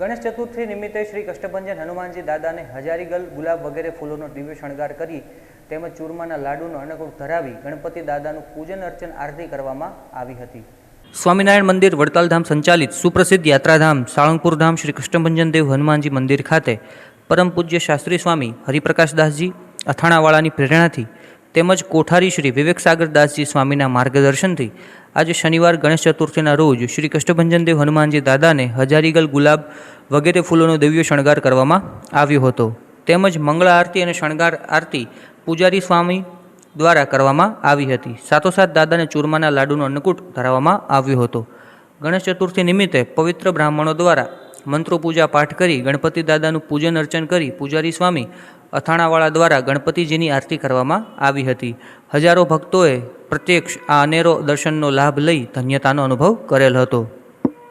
ગણેશ ચતુર્થી નિમિત્તે શ્રી કષ્ટભંજન હનુમાનજી દાદાને હજારીગલ ગુલાબ વગેરે ફૂલોનો દિવ્ય શણગાર કરી તેમજ ચૂરમાના લાડુનો અન્નકૂટ ધરાવી ગણપતિ દાદાનું પૂજન અર્ચન આરતી કરવામાં આવી હતી. સ્વામિનારાયણ મંદિર વડતાલધામ સંચાલિત સુપ્રસિદ્ધ યાત્રાધામ સાળંગપુર ધામ શ્રી કૃષ્ણભંજન દેવ હનુમાનજી મંદિર ખાતે પરમ પૂજ્ય શાસ્ત્રી સ્વામી હરિપ્રકાશદાસજી અથાણાવાળાની પ્રેરણાથી તેમજ કોઠારી શ્રી વિવેક સાગરદાસજી સ્વામીના માર્ગદર્શનથી આજે શનિવાર ગણેશ ચતુર્થીના રોજ શ્રી કષ્ટભંજનદેવ હનુમાનજી દાદાને હજારીગલ ગુલાબ વગેરે ફૂલોનો દિવ્ય શણગાર કરવામાં આવ્યો હતો. તેમજ મંગળા આરતી અને શણગાર આરતી પૂજારી સ્વામી દ્વારા કરવામાં આવી હતી. સાથોસાથ દાદાને ચૂરમાના લાડુનો અન્નકૂટ ધરાવવામાં આવ્યો હતો. ગણેશ ચતુર્થી નિમિત્તે પવિત્ર બ્રાહ્મણો દ્વારા મંત્રો પૂજા પાઠ કરી ગણપતિ દાદાનું પૂજન અર્ચન કરી પૂજારી સ્વામી અથાણાવાળા દ્વારા ગણપતિજીની આરતી કરવામાં આવી હતી. હજારો ભક્તોએ પ્રત્યક્ષ આ અનેરો દર્શનનો લાભ લઈ ધન્યતાનો અનુભવ કરેલ હતો.